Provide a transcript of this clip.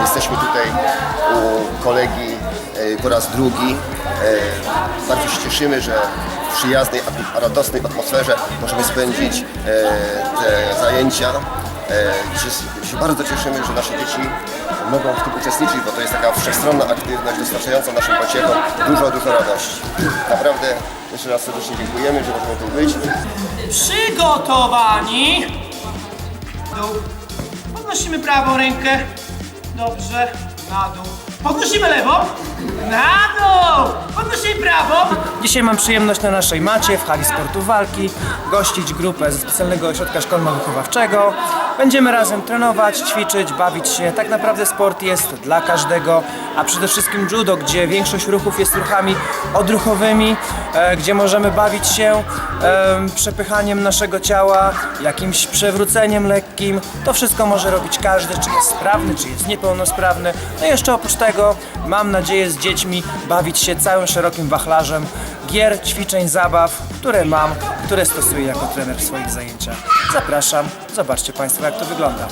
Jesteśmy tutaj u kolegi e, po raz drugi. E, Bardzo się cieszymy, że w przyjaznej, radosnej atmosferze możemy spędzić e, te zajęcia. E, się bardzo cieszymy, że nasze dzieci mogą w tym uczestniczyć, bo to jest taka wszechstronna aktywność dostarczająca naszym pociechom dużo, dużo radości. Naprawdę jeszcze raz serdecznie dziękujemy, że możemy tu być. Przygotowani. Dół. Podnosimy prawą rękę. Dobrze. Na dół. Podnosimy lewą. Na dół. Podnosimy prawą. Dzisiaj mam przyjemność na naszej macie w hali sportu walki gościć grupę ze specjalnego ośrodka szkolno-wychowawczego. Będziemy razem trenować, ćwiczyć, bawić się. Tak naprawdę sport jest dla każdego, a przede wszystkim judo, gdzie większość ruchów jest ruchami odruchowymi, e, gdzie możemy bawić się em, przepychaniem naszego ciała, jakimś przewróceniem lekkim. To wszystko może robić każdy, czy jest sprawny, czy jest niepełnosprawny. No i jeszcze oprócz tego mam nadzieję z dziećmi bawić się całym szerokim wachlarzem gier, ćwiczeń, zabaw, które mam, które stosuję jako trener w swoich zajęciach. Zapraszam, zobaczcie Państwo jak to wygląda.